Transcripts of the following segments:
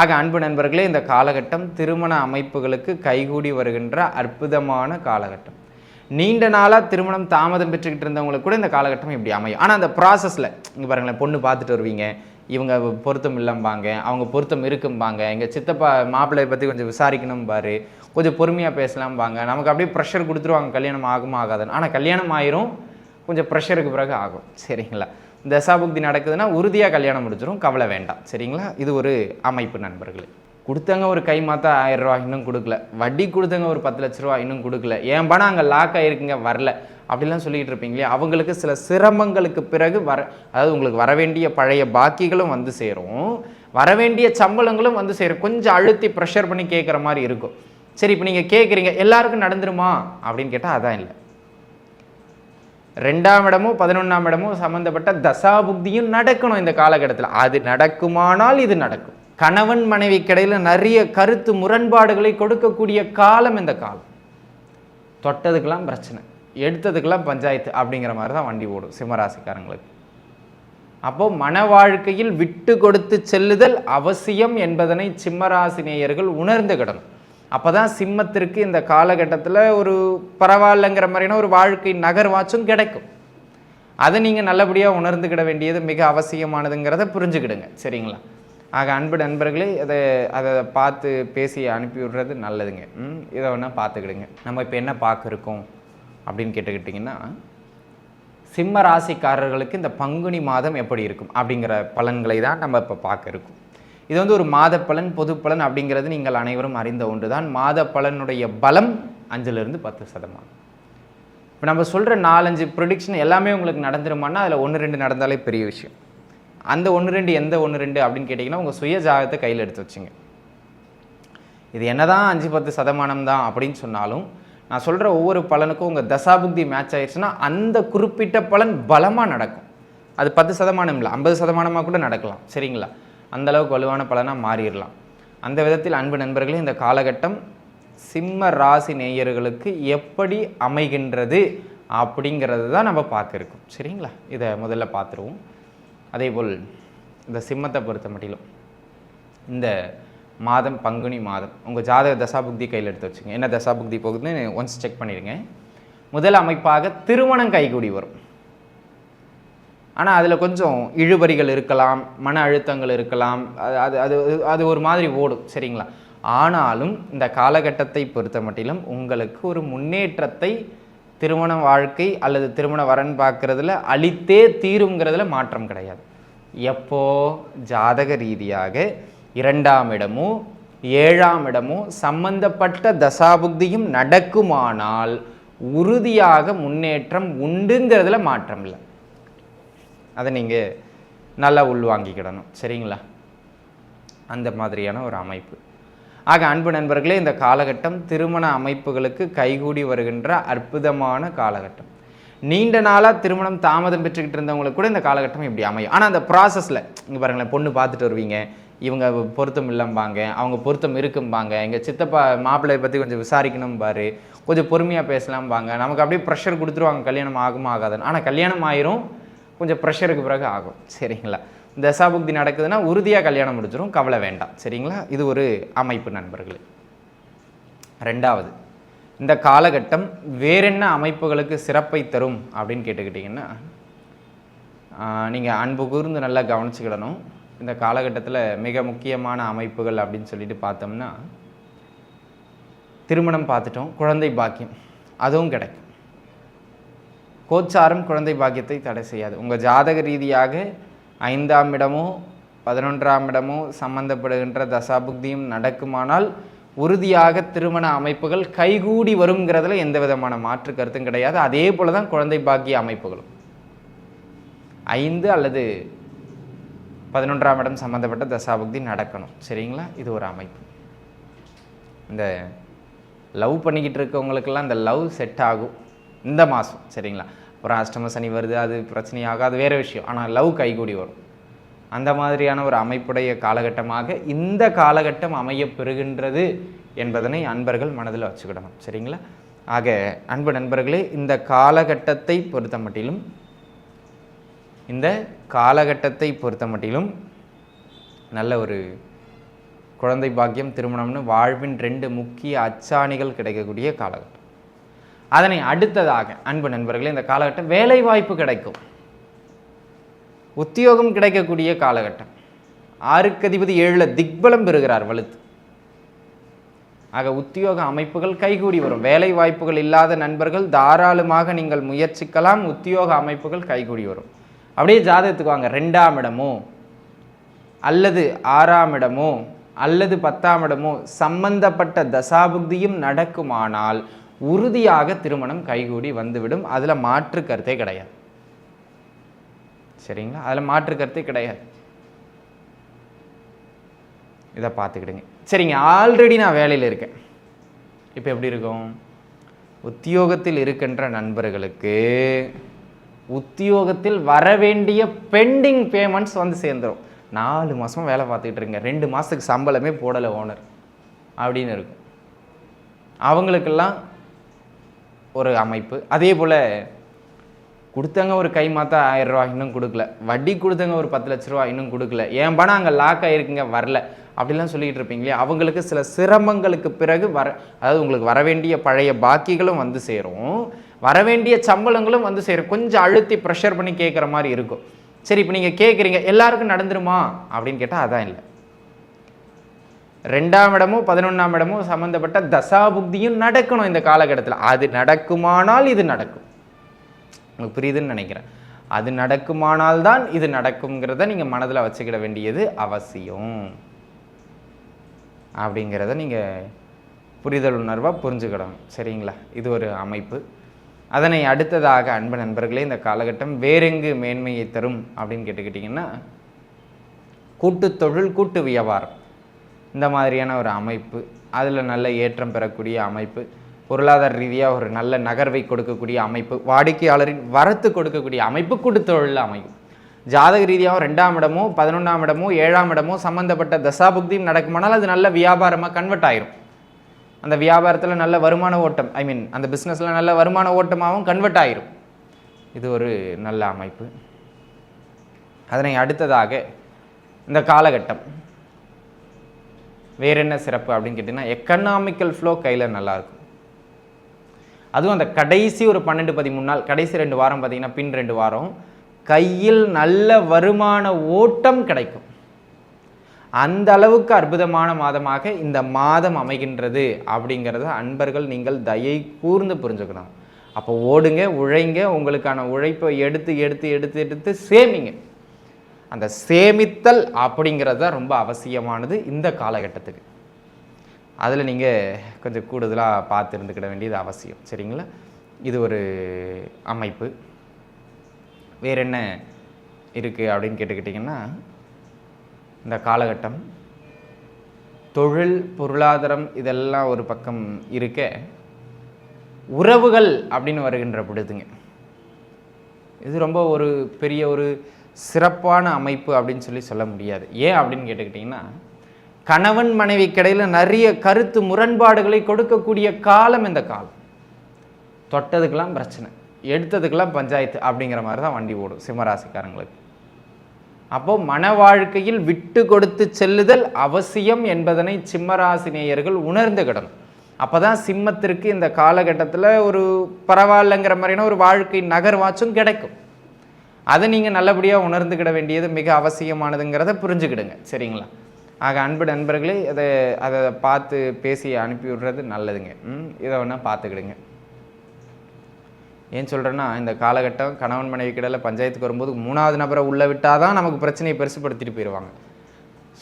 ஆக அன்பு நண்பர்களே இந்த காலகட்டம் திருமண அமைப்புகளுக்கு கைகூடி வருகின்ற அற்புதமான காலகட்டம். நீண்ட நாளாக திருமணம் தாமதம் பெற்றுக்கிட்டு இருந்தவங்களுக்கு கூட இந்த காலகட்டம் இப்படி அமையும். ஆனால் அந்த ப்ராசஸில் இங்கே பாருங்களேன் பொண்ணு பார்த்துட்டு வருவீங்க. இவங்க பொருத்தம் இல்லம்பாங்க அவங்க பொருத்தம் இருக்கும்பாங்க. எங்கள் சித்தப்பா மாப்பிள்ளையை பற்றி கொஞ்சம் விசாரிக்கணும் பாரு கொஞ்சம் பொறுமையாக பேசலாம்பாங்க. நமக்கு அப்படியே ப்ரெஷர் கொடுத்துருவாங்க. கல்யாணம் ஆகுமா ஆகாதுன்னு. ஆனால் கல்யாணம் ஆயிரும். கொஞ்சம் ப்ரெஷருக்கு பிறகு ஆகும். சரிங்களா? தசாபுக்தி நடக்குதுன்னா உறுதியாக கல்யாணம் முடிச்சிடும் கவலை வேண்டாம். சரிங்களா? இது ஒரு அமைப்பு நண்பர்களே. கொடுத்தங்க ஒரு கை மாத்தா ஆயிரம் ரூபா இன்னும் கொடுக்கல. வட்டி கொடுத்தங்க ஒரு பத்து லட்ச ரூபா இன்னும் கொடுக்கல. ஏன் பணம் அங்கே லாக் ஆகிருக்குங்க வரல. அப்படிலாம் சொல்லிகிட்டு இருப்பீங்களே அவங்களுக்கு சில சிரமங்களுக்கு பிறகு வர அதாவது உங்களுக்கு வர வேண்டிய பழைய பாக்கிகளும் வந்து சேரும். வர வேண்டிய சம்பளங்களும் வந்து சேரும். கொஞ்சம் அழுத்தி ப்ரெஷர் பண்ணி கேட்குற மாதிரி இருக்கும். சரி இப்போ நீங்கள் கேட்குறீங்க எல்லாருக்கும் நடந்துருமா? அப்படின்னு கேட்டால் அதான் இல்லை. ரெண்டாம் இடமோ பதினொன்றாம் இடமோ சம்மந்தப்பட்ட தசாபுக்தியும் நடக்கணும் இந்த காலகட்டத்தில். அது நடக்குமானால் இது நடக்கும். கணவன் மனைவி கிடையில் நிறைய கருத்து முரண்பாடுகளை கொடுக்கக்கூடிய காலம் இந்த காலம். தொட்டதுக்கெல்லாம் பிரச்சனை எடுத்ததுக்கெல்லாம் பஞ்சாயத்து அப்படிங்கிற மாதிரி தான் வண்டி ஓடும் சிம்மராசிக்காரங்களுக்கு. அப்போ மன வாழ்க்கையில் விட்டு கொடுத்து செல்லுதல் அவசியம் என்பதனை சிம்மராசி நேயர்கள் உணர்ந்துக்கிடணும் அப்போ தான் சிம்மத்திற்கு இந்த காலகட்டத்தில் ஒரு பரவாயில்லைங்கிற மாதிரியான ஒரு வாழ்க்கை நகர்வாச்சும் கிடைக்கும். அதை நீங்கள் நல்லபடியாக உணர்ந்துக்கிட வேண்டியது மிக அவசியமானதுங்கிறத புரிஞ்சுக்கிடுங்க. சரிங்களா? ஆக அன்பு நண்பர்களே அதை அதை பார்த்து பேசி அனுப்பி விடுறது நல்லதுங்க. ம் இதை ஒன்றா பார்த்துக்கிடுங்க. நம்ம இப்போ என்ன பார்க்க இருக்கோம் அப்படின்னு கேட்டுக்கிட்டிங்கன்னா சிம்ம ராசிக்காரர்களுக்கு இந்த பங்குனி மாதம் எப்படி இருக்கும் அப்படிங்கிற பலன்களை தான் நம்ம இப்போ பார்க்க இருக்கோம். இது வந்து ஒரு மாத பலன் பொது பலன் அப்படிங்கிறது நீங்கள் அனைவரும் அறிந்த ஒன்று தான் மாத பலனுடைய பலம் அஞ்சிலிருந்து பத்து சதமானம். இப்போ நம்ம சொல்கிற நாலஞ்சு ப்ரொடிக்ஷன் எல்லாமே உங்களுக்கு நடந்துருமானா அதில் ஒன்று ரெண்டு நடந்தாலே பெரிய விஷயம். அந்த ஒன்று ரெண்டு எந்த ஒன்று ரெண்டு அப்படின்னு கேட்டிங்கன்னா உங்கள் சுய ஜாகத்தை கையில் எடுத்து வச்சுங்க. இது என்ன தான் அஞ்சு பத்து சதமானம் தான் அப்படின்னு சொன்னாலும் நான் சொல்கிற ஒவ்வொரு பலனுக்கும் உங்கள் தசாபுக்தி மேட்ச் ஆயிடுச்சுன்னா அந்த குறிப்பிட்ட பலன் பலமாக நடக்கும். அது பத்து சதமானம் இல்லை ஐம்பது சதமானமாக கூட நடக்கலாம். சரிங்களா? அந்தளவுக்கு வலுவான பலனாக மாறிடலாம். அந்த விதத்தில் அன்பு நண்பர்களே இந்த காலகட்டம் சிம்ம ராசி நேயர்களுக்கு எப்படி அமைகின்றது அப்படிங்கிறது தான் நம்ம பார்க்க இருக்கோம் சரிங்களா? இதை முதல்ல பார்த்துருவோம். அதேபோல் இந்த சிம்மத்தை பொறுத்த மட்டிலும் இந்த மாதம் பங்குனி மாதம் உங்கள் ஜாதக தசாபுக்தி கையில் எடுத்து வச்சுங்க. என்ன தசாபுக்தி போகுதுன்னு ஒன்ஸ் செக் பண்ணிடுங்க. முதல் அமைப்பாக திருமணம் கைகூடி வரும். ஆனால் அதில் கொஞ்சம் இழுபறிகள் இருக்கலாம் மன அழுத்தங்கள் இருக்கலாம் அது அது அது அது ஒரு மாதிரி ஓடும் சரிங்களா? ஆனாலும் இந்த காலகட்டத்தை பொறுத்த மட்டிலும் உங்களுக்கு ஒரு முன்னேற்றத்தை திருமண வாழ்க்கை அல்லது திருமண வரன் பார்க்குறதுல அளித்தே தீருங்கிறதுல மாற்றம் கிடையாது. எப்போ? ஜாதக ரீதியாக இரண்டாம் இடமோ ஏழாம் இடமோ சம்பந்தப்பட்ட தசாபுக்தியும் நடக்குமானால் உறுதியாக முன்னேற்றம் உண்டுங்கிறதுல மாற்றம் இல்லை. அதை நீங்கள் நல்லா உள்வாங்கிக்கிடணும். சரிங்களா? அந்த மாதிரியான ஒரு அமைப்பு. ஆக அன்பு நண்பர்களே இந்த காலகட்டம் திருமண அமைப்புகளுக்கு கைகூடி வருகின்ற அற்புதமான காலகட்டம். நீண்ட நாளாக திருமணம் தாமதம் பெற்றுக்கிட்டு இருந்தவங்களுக்கு கூட இந்த காலகட்டம் இப்படி அமையும். ஆனால் அந்த ப்ராசஸில் இங்கே பாருங்களேன் பொண்ணு பார்த்துட்டு வருவீங்க. இவங்க பொருத்தம் இல்லம்பாங்க அவங்க பொருத்தம் இருக்கும்பாங்க. எங்கள் சித்தப்பா மாப்பிள்ளையை பற்றி கொஞ்சம் விசாரிக்கணும் பாரு. கொஞ்சம் பொறுமையாக பேசலாம்பாங்க. நமக்கு அப்படியே ப்ரெஷர் கொடுத்துருவாங்க கல்யாணம் ஆகும் ஆகாதுன்னு. ஆனால் கல்யாணம் ஆயிரும் கொஞ்சம் ப்ரெஷருக்கு பிறகு ஆகும். சரிங்களா? தசாபுக்தி நடக்குதுன்னா உறுதியாக கல்யாணம் முடிச்சிடும் கவலை வேண்டாம். சரிங்களா? இது ஒரு அமைப்பு நண்பர்களே. ரெண்டாவது இந்த காலகட்டம் வேறென்ன அமைப்புகளுக்கு சிறப்பை தரும் அப்படின்னு கேட்டுக்கிட்டிங்கன்னா நீங்கள் அன்பு கூர்ந்து நல்லா கவனிச்சுக்கிடணும். இந்த காலகட்டத்தில் மிக முக்கியமான அமைப்புகள் அப்படின்னு சொல்லிட்டு பார்த்தோம்னா திருமணம் பார்த்துட்டோம். குழந்தை பாக்கியம். அதுவும் கிடைக்கும். கோச்சாரம் குழந்தை பாக்கியத்தை தடை செய்யாது. உங்கள் ஜாதக ரீதியாக ஐந்தாம் இடமோ பதினொன்றாம் இடமோ சம்பந்தப்படுகின்ற தசாபுக்தியும் நடக்குமானால் உறுதியாக திருமண அமைப்புகள் கைகூடி வருங்கிறதுல எந்த விதமான மாற்று கருத்தும் கிடையாது. அதே போல தான் குழந்தை பாக்கிய அமைப்புகளும். ஐந்து அல்லது பதினொன்றாம் இடம் சம்மந்தப்பட்ட தசாபுக்தி நடக்கணும். சரிங்களா? இது ஒரு அமைப்பு. இந்த லவ் பண்ணிக்கிட்டு இருக்கவங்களுக்கெல்லாம் இந்த லவ் செட் ஆகும். இந்த மாதம் சரிங்களா? அப்புறம் அஷ்டம சனி வருது அது பிரச்சனையாக அது வேறு விஷயம். ஆனால் லவ் கைகூடி வரும். அந்த மாதிரியான ஒரு அமைப்புடைய காலகட்டமாக இந்த காலகட்டம் அமைய பெறுகின்றது என்பதனை அன்பர்கள் மனதில் வச்சுக்கிடணும். சரிங்களா? ஆக அன்பு நண்பர்களே இந்த காலகட்டத்தை பொறுத்த மட்டிலும் இந்த காலகட்டத்தை பொறுத்த மட்டிலும் நல்ல ஒரு குழந்தை பாக்கியம் திருமணம்னு வாழ்வின் ரெண்டு முக்கிய அச்சாணிகள் கிடைக்கக்கூடிய காலகட்டம். அதனை அடுத்ததாக அன்பு நண்பர்களே இந்த காலகட்டம் வேலை வாய்ப்பு கிடைக்கும். உத்தியோகம் கிடைக்கக்கூடிய காலகட்டம். ஆறுக்கு அதிபதி ஏழுல திக்பலம் பெறுகிறார் வலுத்து. ஆக உத்தியோக அமைப்புகள் கைகூடி வரும். வேலை வாய்ப்புகள் இல்லாத நண்பர்கள் தாராளமாக நீங்கள் முயற்சிக்கலாம். உத்தியோக அமைப்புகள் கைகூடி வரும். அப்படியே ஜாதகத்துக்கு வாங்க. ரெண்டாம் இடமோ அல்லது ஆறாம் இடமோ அல்லது பத்தாம் இடமோ சம்பந்தப்பட்ட தசாபுக்தியும் நடக்குமானால் உறுதியாக திருமணம் கைகூடி வந்துவிடும். அதில் மாற்று கருத்தே கிடையாது. சரிங்களா? அதில் மாற்று கருத்தே கிடையாது. இதை பார்த்துக்கிடுங்க. சரிங்க ஆல்ரெடி நான் வேலையில் இருக்கேன். இப்போ எப்படி இருக்கும்? உத்தியோகத்தில் இருக்கின்ற நண்பர்களுக்கு உத்தியோகத்தில் வர வேண்டிய பெண்டிங் பேமெண்ட்ஸ் வந்து சேர்ந்துடும் நாலு மாதம் வேலை பார்த்துக்கிட்டு இருங்க ரெண்டு மாதத்துக்கு சம்பளமே போடலை ஓனர் அப்படின்னு இருக்கும். அவங்களுக்கெல்லாம் ஒரு அமைப்பு. அதே போல் கொடுத்தவங்க ஒரு கை மாத்தா ஆயிரம் ரூபா இன்னும் கொடுக்கல. வட்டி கொடுத்தவங்க ஒரு பத்து லட்ச ரூபா இன்னும் கொடுக்கல. என் பணம் அங்கே லாக் ஆகிருக்குங்க வரல. அப்படிலாம் சொல்லிக்கிட்டு இருப்பீங்களே அவங்களுக்கு சில சிரமங்களுக்கு பிறகு வர அதாவது உங்களுக்கு வர வேண்டிய பழைய பாக்கிகளும் வந்து சேரும். வர வேண்டிய சம்பளங்களும் வந்து சேரும். கொஞ்சம் அழுத்தி ப்ரெஷர் பண்ணி கேட்குற மாதிரி இருக்கும். சரி இப்போ நீங்கள் கேட்குறீங்க எல்லாருக்கும் நடந்துருமா? அப்படின்னு கேட்டால் அதான் இல்லை. ரெண்டாம் இடமோ பதினொன்றாம் இடமோ சம்மந்தப்பட்ட தசாபுக்தியும் நடக்கணும் இந்த காலகட்டத்தில். அது நடக்குமானால் இது நடக்கும். உங்களுக்கு புரியுதுன்னு நினைக்கிறேன். அது நடக்குமானால் தான் இது நடக்குங்கிறத நீங்கள் மனதில் வச்சுக்கிட வேண்டியது அவசியம். அப்படிங்கிறத நீங்கள் புரிதல் உணர்வாக புரிஞ்சுக்கிடணும் சரிங்களா? இது ஒரு அமைப்பு. அதனை அடுத்ததாக அன்பு நண்பர்களே இந்த காலகட்டம் வேறெங்கு மேன்மையை தரும் அப்படின்னு கேட்டுக்கிட்டிங்கன்னா கூட்டு தொழில் கூட்டு வியாபாரம். இந்த மாதிரியான ஒரு அமைப்பு அதில் நல்ல ஏற்றம் பெறக்கூடிய அமைப்பு பொருளாதார ரீதியாக ஒரு நல்ல நகர்வை கொடுக்கக்கூடிய அமைப்பு வாடிக்கையாளரின் வரத்து கொடுக்கக்கூடிய அமைப்பு கூட்டு தொழில் அமையும். ஜாதக ரீதியாகவும் ரெண்டாம் இடமோ பதினொன்றாம் இடமோ ஏழாம் இடமோ சம்மந்தப்பட்ட தசாபுக்தியும் நடக்குமானால் அது நல்ல வியாபாரமாக கன்வெர்ட் ஆயிரும். அந்த வியாபாரத்தில் நல்ல வருமான ஓட்டம் ஐ மீன் அந்த பிஸ்னஸில் நல்ல வருமான ஓட்டமாகவும் கன்வெர்ட் ஆயிரும். இது ஒரு நல்ல அமைப்பு. அதனை அடுத்ததாக இந்த காலகட்டம். வேறு என்ன சிறப்பு அப்படின்னு கேட்டிங்கன்னா எக்கனாமிக்கல் ஃப்ளோ கையில் நல்லாயிருக்கும் அதுவும் அந்த கடைசி ஒரு பன்னெண்டு பதிமூணு நாள் கடைசி ரெண்டு வாரம் பார்த்தீங்கன்னா பின் ரெண்டு வாரம் கையில் நல்ல வருமான ஓட்டம் கிடைக்கும். அந்த அளவுக்கு அற்புதமான மாதமாக இந்த மாதம் அமைகின்றது அப்படிங்கிறத அன்பர்கள் நீங்கள் தயை கூர்ந்து புரிஞ்சுக்கணும். அப்போ ஓடுங்க உழைங்க உங்களுக்கான உழைப்பை எடுத்து எடுத்து எடுத்து எடுத்து சேமிங்க. அந்த சேமித்தல் அப்படிங்கிறது தான் ரொம்ப அவசியமானது இந்த காலகட்டத்துக்கு. அதில் நீங்கள் கொஞ்சம் கூடுதலாக பார்த்து இருந்துக்கிட வேண்டியது அவசியம். சரிங்களா? இது ஒரு அமைப்பு. வேற என்ன இருக்குது அப்படின்னு கேட்டுக்கிட்டிங்கன்னா இந்த காலகட்டம் தொழில் பொருளாதாரம் இதெல்லாம் ஒரு பக்கம் இருக்க உறவுகள் அப்படின்னு வருகின்ற பொழுதுங்க. இது ரொம்ப ஒரு பெரிய ஒரு சிறப்பான அமைப்பு அப்படின்னு சொல்லி சொல்ல முடியாது. ஏன் அப்படின்னு கேட்டுக்கிட்டிங்கன்னா கணவன் மனைவி கிடையில் நிறைய கருத்து முரண்பாடுகளை கொடுக்கக்கூடிய காலம் இந்த காலம். தொட்டதுக்கெல்லாம் பிரச்சனை எடுத்ததுக்கெல்லாம் பஞ்சாயத்து அப்படிங்கிற மாதிரி தான் வண்டி ஓடும் சிம்மராசிக்காரங்களுக்கு. அப்போ மன வாழ்க்கையில் விட்டு கொடுத்து செல்லுதல் அவசியம் என்பதனை சிம்மராசினேயர்கள் உணர்ந்துக்கிடணும் அப்போ தான் சிம்மத்திற்கு இந்த காலகட்டத்தில் ஒரு பரவாயில்லைங்கிற மாதிரியான ஒரு வாழ்க்கை நகர்வாச்சும் கிடைக்கும். அதை நீங்கள் நல்லபடியாக உணர்ந்துக்கிட வேண்டியது மிக அவசியமானதுங்கிறத புரிஞ்சுக்கிடுங்க. சரிங்களா? ஆக அன்பு நண்பர்களே அதை அதை பார்த்து பேசி அனுப்பி விடுறது நல்லதுங்க. ம் இதை வேணால் பார்த்துக்கிடுங்க. ஏன் சொல்கிறேன்னா இந்த காலகட்டம் கணவன் மனைவி கிடல பஞ்சாயத்துக்கு வரும்போது மூணாவது நபரை உள்ளே விட்டால் தான் நமக்கு பிரச்சனையை பெருசுப்படுத்திட்டு போயிடுவாங்க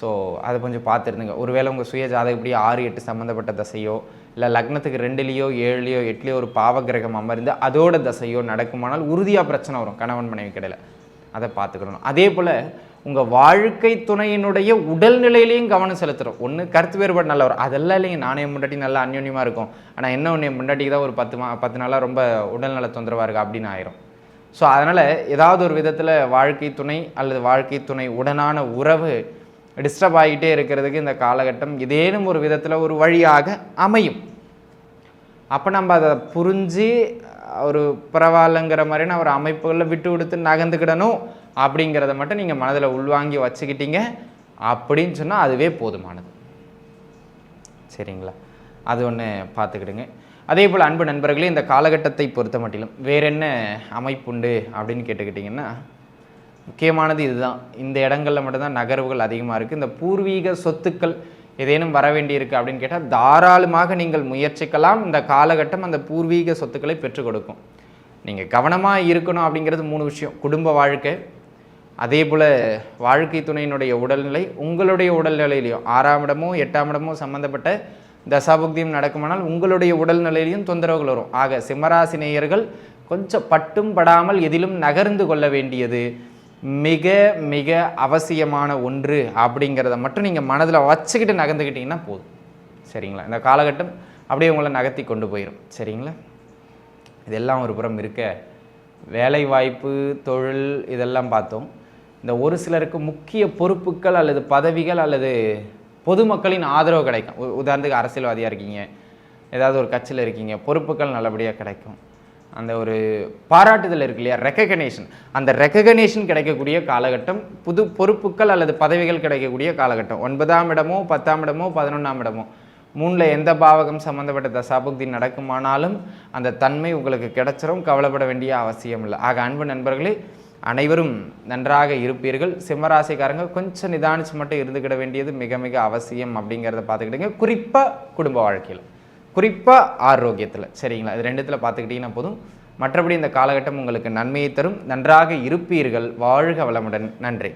ஸோ அதை கொஞ்சம் பார்த்துருந்துங்க. ஒருவேளை உங்கள் சுய ஜாதகப்படி ஆறு எட்டு சம்மந்தப்பட்ட தசையோ இல்லை லக்னத்துக்கு ரெண்டுலேயோ ஏழுலையோ எட்டுலேயோ ஒரு பாவகிரகம் அமர்ந்து அதோட தசையோ நடக்குமானால் உறுதியாக பிரச்சனை வரும். கணவன் மனைவி கடையில். அதை பார்த்துக்கணும். அதே போல் உங்கள் வாழ்க்கை துணையினுடைய உடல் நிலையிலையும் கவனம் செலுத்துகிறோம் ஒன்று கருத்து வேறுபாடு நல்லா வரும் அதெல்லாம் இல்லைங்க. நானே முன்னாடி நல்லா அந்யோன்யமாக இருக்கும். ஆனால் என்ன ஒன்று முன்னாடிக்கு தான் ஒரு பத்து மா பத்து நாளாக ரொம்ப உடல்நல தொந்தரவாக இருக்குது அப்படின்னு ஆயிரும். ஸோ அதனால் ஏதாவது ஒரு விதத்தில் வாழ்க்கை துணை அல்லது வாழ்க்கை துணை உடனான உறவு டிஸ்டர்ப் ஆகிட்டே இருக்கிறதுக்கு இந்த காலகட்டம் ஏதேனும் ஒரு விதத்தில் ஒரு வழியாக அமையும். அப்போ நம்ம அதை புரிஞ்சு ஒரு பரவாயில்லைங்கிற மாதிரியான ஒரு அமைப்புகளில் விட்டு கொடுத்து நகர்ந்துக்கிடணும் அப்படிங்கிறத மட்டும் நீங்கள் மனதில் உள்வாங்கி வச்சுக்கிட்டீங்க அப்படின்னு சொன்னால் அதுவே போதுமானது. சரிங்களா? அது ஒன்று பார்த்துக்கிடுங்க. அதே போல் அன்பு நண்பர்களே இந்த காலகட்டத்தை பொறுத்த மட்டிலும் வேற என்ன அமைப்புண்டு அப்படின்னு கேட்டுக்கிட்டிங்கன்னா முக்கியமானது இதுதான். இந்த இடங்களில் மட்டும்தான் நகர்வுகள் அதிகமாக இருக்குது இந்த பூர்வீக சொத்துக்கள் ஏதேனும் வர வேண்டியிருக்கு அப்படின்னு கேட்டால் தாராளமாக நீங்கள் முயற்சிக்கலாம். இந்த காலகட்டம் அந்த பூர்வீக சொத்துக்களை பெற்றுக் கொடுக்கும். நீங்கள் கவனமாக இருக்கணும் அப்படிங்கிறது மூணு விஷயம். குடும்ப வாழ்க்கை அதே போல் வாழ்க்கை துணையினுடைய உடல்நிலை உங்களுடைய உடல்நிலையிலையும் ஆறாம் இடமோ எட்டாம் இடமோ சம்மந்தப்பட்ட தசாபுக்தியும் நடக்குமானால் உங்களுடைய உடல்நிலையிலையும் தொந்தரவுகள் வரும். ஆக சிம்மராசினேயர்கள் கொஞ்சம் பட்டும் படாமல் எதிலும் நகர்ந்து கொள்ள வேண்டியது மிக மிக அவசியமான ஒன்று அப்படிங்கிறத மட்டும் நீங்கள் மனதில் வச்சுக்கிட்டு நகர்ந்துக்கிட்டிங்கன்னா போதும். சரிங்களா? இந்த காலகட்டம் அப்படியே உங்களை நகர்த்தி கொண்டு போயிடும் சரிங்களா? இதெல்லாம் ஒரு புறம் இருக்க வேலை வாய்ப்பு தொழில் இதெல்லாம் பார்த்தோம். இந்த ஒரு சிலருக்கு முக்கிய பொறுப்புகள் அல்லது பதவிகள் அல்லது பொதுமக்களின் ஆதரவு கிடைக்கும். உதாரணத்துக்கு அரசியல்வாதியாக இருக்கீங்க. ஏதாவது ஒரு கட்சியில் இருக்கீங்க. பொறுப்புகள் நல்லபடியாக கிடைக்கும். அந்த ஒரு பாராட்டுதல் இருக்கு இல்லையா? ரெக்ககனேஷன் அந்த ரெக்ககனேஷன் கிடைக்கக்கூடிய காலகட்டம் புது பொறுப்புகள் அல்லது பதவிகள் கிடைக்கக்கூடிய காலகட்டம். ஒன்பதாம் இடமோ பத்தாம் இடமோ பதினொன்றாம் இடமோ. மூணில் எந்த பாவகம் சம்மந்தப்பட்ட தசாபுக்தி நடக்குமானாலும் அந்த தன்மை உங்களுக்கு கிடைச்சிரும். கவலைப்பட வேண்டிய அவசியம் இல்லை. ஆக அன்பு நண்பர்களே அனைவரும் நன்றாக இருப்பீர்கள். சிம்மராசிக்காரங்க கொஞ்சம் நிதானிச்சு மட்டும் இருந்துக்கிட வேண்டியது மிக மிக அவசியம் அப்படிங்கிறத பார்த்துக்கிட்டீங்க. குறிப்பாக குடும்ப வாழ்க்கையில். குறிப்பாக ஆரோக்கியத்தில். சரிங்களா? இது ரெண்டுத்தில் பார்த்துக்கிட்டிங்கன்னா போதும். மற்றபடி இந்த காலகட்டம் உங்களுக்கு நன்மையை தரும். நன்றாக இருப்பீர்கள். வாழ்க வளமுடன். நன்றி.